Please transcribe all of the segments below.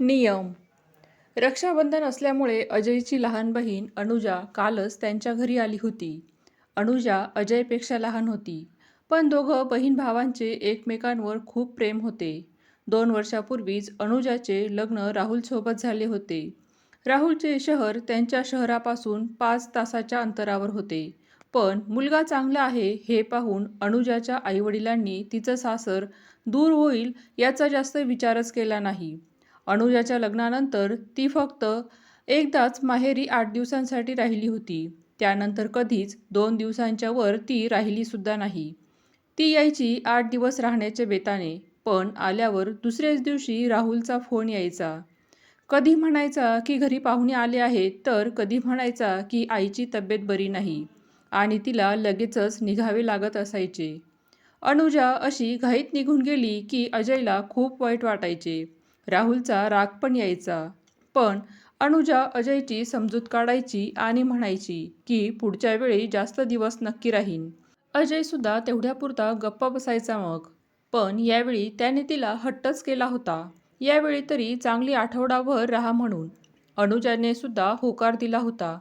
नियम. रक्षाबंधन असल्यामुळे अजयची लहान बहीण अनुजा कालच त्यांच्या घरी आली होती. अनुजा अजयपेक्षा लहान होती. पण दोघं बहीण भावांचे एकमेकांवर खूप प्रेम होते. दोन वर्षापूर्वीच अनुजाचे लग्न राहुलसोबत झाले होते. राहुलचे शहर त्यांच्या शहरापासून पाच तासाच्या अंतरावर होते. पण मुलगा चांगला आहे हे पाहून अनुजाच्या आईवडिलांनी तिचं सासर दूर होईल याचा जास्त विचारच केला नाही. अनुजाच्या लग्नानंतर ती फक्त एकदाच माहेरी आठ दिवसांसाठी राहिली होती. त्यानंतर कधीच दोन दिवसांच्या वर ती राहिलीसुद्धा नाही. ती यायची आठ दिवस राहण्याच्या बेताने पण आल्यावर दुसऱ्याच दिवशी राहुलचा फोन यायचा. कधी म्हणायचा की घरी पाहुणे आले आहेत तर कधी म्हणायचा की आईची तब्येत बरी नाही आणि तिला लगेचच निघावे लागत असायचे. अनुजा अशी घाईत निघून गेली की अजयला खूप वाईट वाटायचे. राहुलचा राग पण यायचा. पण अनुजा अजयची समजूत काढायची आणि म्हणायची की पुढच्या वेळी जास्त दिवस नक्की राहीन. अजयसुद्धा तेवढ्यापुरता गप्पा बसायचा मग. पण यावेळी त्याने तिला हट्टच केला होता. यावेळी तरी चांगली आठवडाभर राहा म्हणून. अनुजाने सुद्धा होकार दिला होता.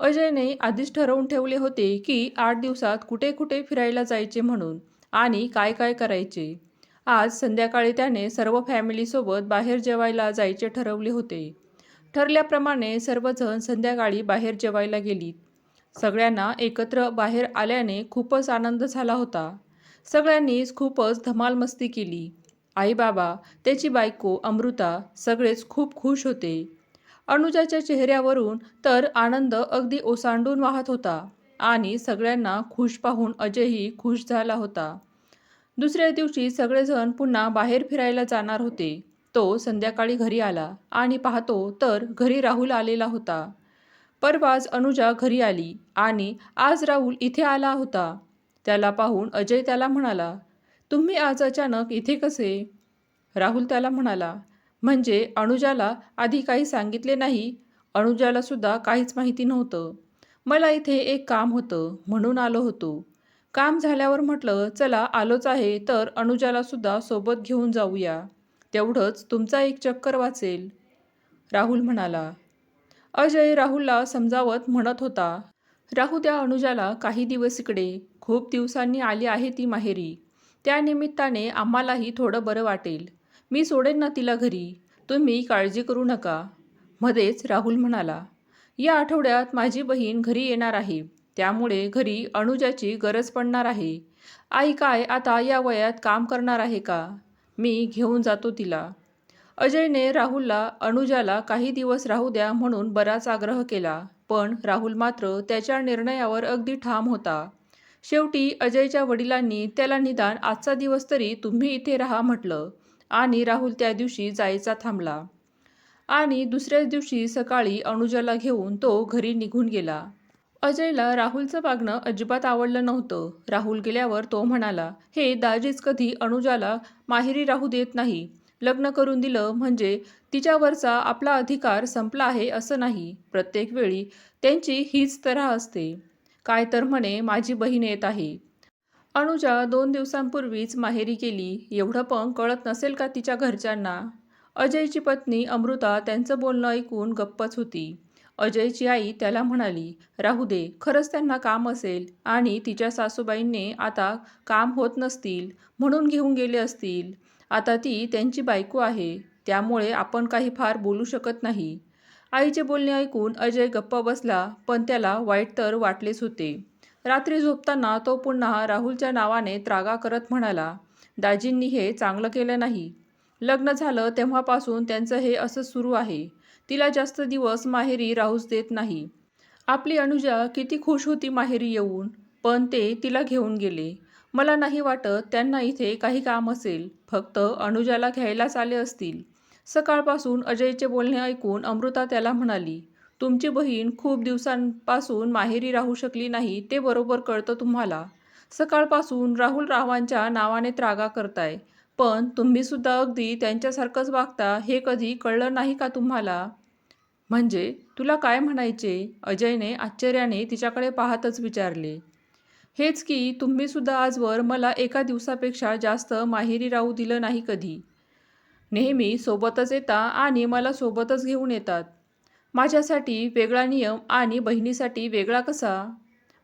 अजयने आधीच ठरवून ठेवले होते की आठ दिवसात कुठे कुठे फिरायला जायचे म्हणून आणि काय काय करायचे. आज संध्याकाळी त्याने सर्व फॅमिलीसोबत बाहेर जेवायला जायचे ठरवले होते. ठरल्याप्रमाणे सर्वजण संध्याकाळी बाहेर जेवायला गेलीत. सगळ्यांना एकत्र बाहेर आल्याने खूपच आनंद झाला होता. सगळ्यांनीच खूपच धमाल मस्ती केली. आई बाबा त्याची बायको अमृता सगळेच खूप खुश होते. अनुजाच्या चेहऱ्यावरून तर आनंद अगदी ओसांडून वाहत होता आणि सगळ्यांना खुश पाहून अजयही खुश झाला होता. दुसऱ्या दिवशी सगळेजण पुन्हा बाहेर फिरायला जाणार होते. तो संध्याकाळी घरी आला आणि पाहतो तर घरी राहुल आलेला होता. परवाच अनुजा घरी आली आणि आज राहुल इथे आला होता. त्याला पाहून अजय त्याला म्हणाला तुम्ही आज अचानक इथे कसे? राहुल त्याला म्हणाला म्हणजे अनुजाला आधी काही सांगितले नाही? अनुजाला सुद्धा काहीच माहिती नव्हतं. मला इथे एक काम होतं म्हणून आलो होतो. काम झाल्यावर म्हटलं चला आलोच आहे तर अनुजाला सुद्धा सोबत घेऊन जाऊया. तेवढंच तुमचा एक चक्कर वाचेल. राहुल म्हणाला. अजय राहुलला समजावत म्हणत होता राहू द्या अनुजाला काही दिवस इकडे. खूप दिवसांनी आली आहे ती माहेरी. त्यानिमित्ताने आम्हालाही थोडं बरं वाटेल. मी सोडेन ना तिला घरी. तुम्ही काळजी करू नका. मध्येच राहुल म्हणाला या आठवड्यात माझी बहीण घरी येणार आहे. त्यामुळे घरी अनुजाची गरज पडणार आहे. आई काय आता या वयात काम करणार आहे का? मी घेऊन जातो तिला. अजयने राहुलला अनुजाला काही दिवस राहू द्या म्हणून बराच आग्रह केला पण राहुल मात्र त्याच्या निर्णयावर अगदी ठाम होता. शेवटी अजयच्या वडिलांनी त्याला निदान आजचा दिवस तरी तुम्ही इथे राहा म्हटलं आणि राहुल त्या दिवशी जायचा थांबला. आणि दुसऱ्याच दिवशी सकाळी अनुजाला घेऊन तो घरी निघून गेला. अजयला राहुलचं वागणं अजिबात आवडलं नव्हतं. राहुल गेल्यावर तो म्हणाला हे दाजीच कधी अनुजाला माहेरी राहू देत नाही. लग्न करून दिलं म्हणजे तिच्यावरचा आपला अधिकार संपला आहे असं नाही. प्रत्येक वेळी त्यांची हीच तऱ्हा असते. काय तर म्हणे माझी बहीण येत आहे. अनुजा दोन दिवसांपूर्वीच माहेरी गेली. एवढं पण कळत नसेल का तिच्या घरच्यांना? अजयची पत्नी अमृता त्यांचं बोलणं ऐकून गप्पच होती. अजयची आई त्याला म्हणाली राहू दे खरंच त्यांना काम असेल आणि तिच्या सासूबाईंनी आता काम होत नसतील म्हणून घेऊन गेले असतील. आता ती त्यांची बायको आहे त्यामुळे आपण काही फार बोलू शकत नाही. आईचे बोलणे ऐकून अजय गप्पा बसला पण त्याला वाईट तर वाटलेच होते. रात्री झोपताना तो पुन्हा राहुलच्या नावाने त्रागा करत म्हणाला दाजींनी हे चांगलं केलं नाही. लग्न झालं तेव्हापासून त्यांचं हे असं सुरू आहे. तिला जास्त दिवस माहेरी राहूच देत नाही. आपली अनुजा किती खुश होती माहेरी येऊन पण ते तिला घेऊन गेले. मला नाही वाटत त्यांना इथे काही काम असेल फक्त अनुजाला घ्यायलाच आले असतील. सकाळपासून अजयचे बोलणे ऐकून अमृता त्याला म्हणाली तुमची बहीण खूप दिवसांपासून माहेरी राहू शकली नाही ते बरोबर कळतं तुम्हाला. सकाळपासून राहुल रावांच्या नावाने त्रागा करताय. पण तुम्हीसुद्धा अगदी त्यांच्यासारखंच वागता हे कधी कळलं नाही का तुम्हाला? म्हणजे तुला काय म्हणायचे? अजयने आश्चर्याने तिच्याकडे पाहतच विचारले. हेच की तुम्हीसुद्धा आजवर मला एका दिवसापेक्षा जास्त माहेरी राहू दिलं नाही कधी. नेहमी सोबतच येता आणि मला सोबतच घेऊन येतात. माझ्यासाठी वेगळा नियम आणि बहिणीसाठी वेगळा कसा?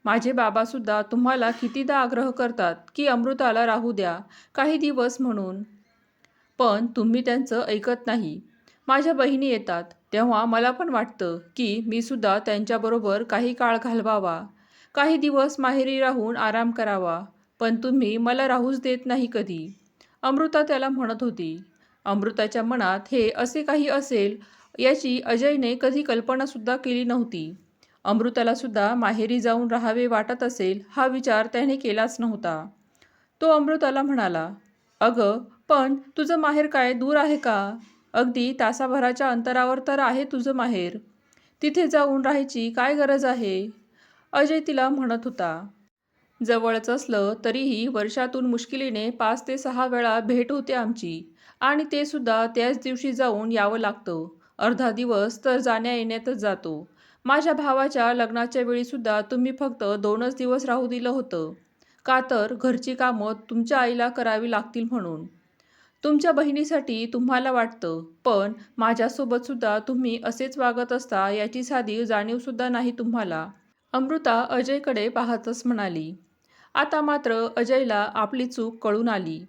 माझे बाबासुद्धा तुम्हाला कितीदा आग्रह करतात की अमृताला राहू द्या काही दिवस म्हणून. पण तुम्ही त्यांचं ऐकत नाही. माझ्या बहिणी येतात तेव्हा मला पण वाटतं की मी सुद्धा त्यांच्याबरोबर काही काळ घालवावा. काही दिवस माहेरी राहून आराम करावा पण तुम्ही मला राहूच देत नाही कधी. अमृता त्याला म्हणत होती. अमृताच्या मनात हे असे काही असेल याची अजयने कधी कल्पनासुद्धा केली नव्हती. अमृताला सुद्धा माहेरी जाऊन राहावे वाटत असेल हा विचार त्याने केलाच नव्हता. तो अमृताला म्हणाला अगं पण तुझं माहेर काय दूर आहे का? अगदी तासाभराच्या अंतरावर तर आहे तुझं माहेर. तिथे जाऊन राहायची काय गरज आहे? अजय तिला म्हणत होता. जवळच असलं तरीही वर्षातून मुश्किलीने पाच ते सहा वेळा भेट होते आमची आणि ते सुद्धा त्याच दिवशी जाऊन यावं लागतं. अर्धा दिवस तर जाण्या येण्यातच जातो. माझ्या भावाच्या लग्नाच्या वेळीसुद्धा तुम्ही फक्त दोनच दिवस राहू दिलं होतं. का तर घरची कामं तुमच्या आईला करावी लागतील म्हणून. तुमच्या बहिणीसाठी तुम्हाला वाटतं पण माझ्यासोबतसुद्धा तुम्ही असेच वागत असता याची साधी जाणीवसुद्धा नाही तुम्हाला. अमृता अजयकडे पाहतच म्हणाली. आता मात्र अजयला आपली चूक कळून आली.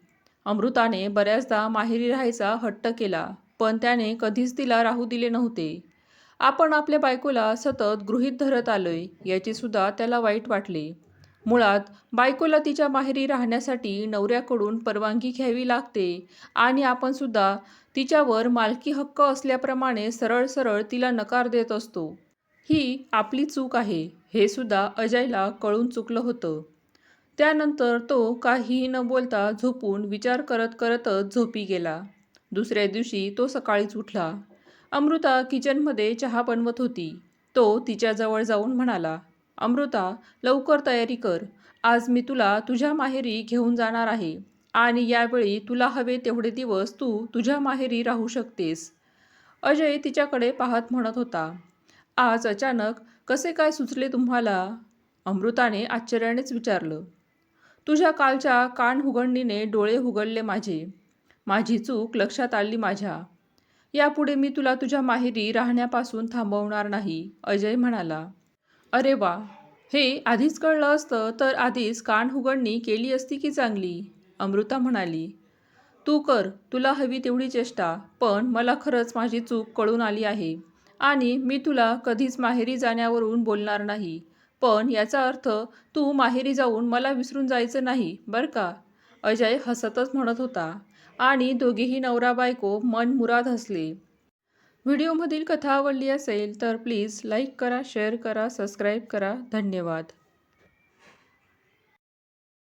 अमृताने बऱ्याचदा माहेरी राहायचा हट्ट केला पण त्याने कधीच तिला राहू दिले नव्हते. आपण आपल्या बायकोला सतत गृहीत धरत आलोय याची सुद्धा त्याला वाईट वाटले. मुळात बायकोला तिच्या माहेरी राहण्यासाठी नवऱ्याकडून परवानगी घ्यावी लागते आणि आपण सुद्धा तिच्यावर मालकी हक्क असल्याप्रमाणे सरळ सरळ तिला नकार देत असतो. ही आपली चूक आहे हे सुद्धा अजयला कळून चुकलं होतं. त्यानंतर तो काहीही न बोलता झोपून विचार करत करतच झोपी गेला. दुसऱ्या दिवशी तो सकाळीच उठला. अमृता किचनमध्ये चहा बनवत होती. तो तिच्याजवळ जाऊन म्हणाला अमृता लवकर तयारी कर. आज मी तुला तुझ्या माहेरी घेऊन जाणार आहे आणि यावेळी तुला हवे तेवढे दिवस तू तुझ्या माहेरी राहू शकतेस. अजय तिच्याकडे पाहत म्हणत होता आज अचानक कसे काय सुचले तुम्हाला? अमृताने आश्चर्यानेच विचारलं तुझ्या कालच्या कान हुगडणीने डोळे हुगडले माझे. माझी चूक लक्षात आली माझ्या. यापुढे मी तुला तुझ्या माहेरी राहण्यापासून थांबवणार नाही. अजय म्हणाला. अरे वा! हे आधीच कळलं असतं तर आधीच कान हुगडणी केली असती की चांगली? अमृता म्हणाली. तू कर तुला हवी तेवढी चेष्टा पण मला खरंच माझी चूक कळून आली आहे. आणि मी तुला कधीच माहेरी जाण्यावरून बोलणार नाही. पण याचा अर्थ तू माहेरी जाऊन मला विसरून जायचं नाही बरं का? अजय हसतच म्हणत होता आणि दोघीही नवरा बायको मन मुराद हसले. व्हिडिओमधील कथा आवडली असेल तर प्लीज लाईक करा शेअर करा सबस्क्राईब करा. धन्यवाद.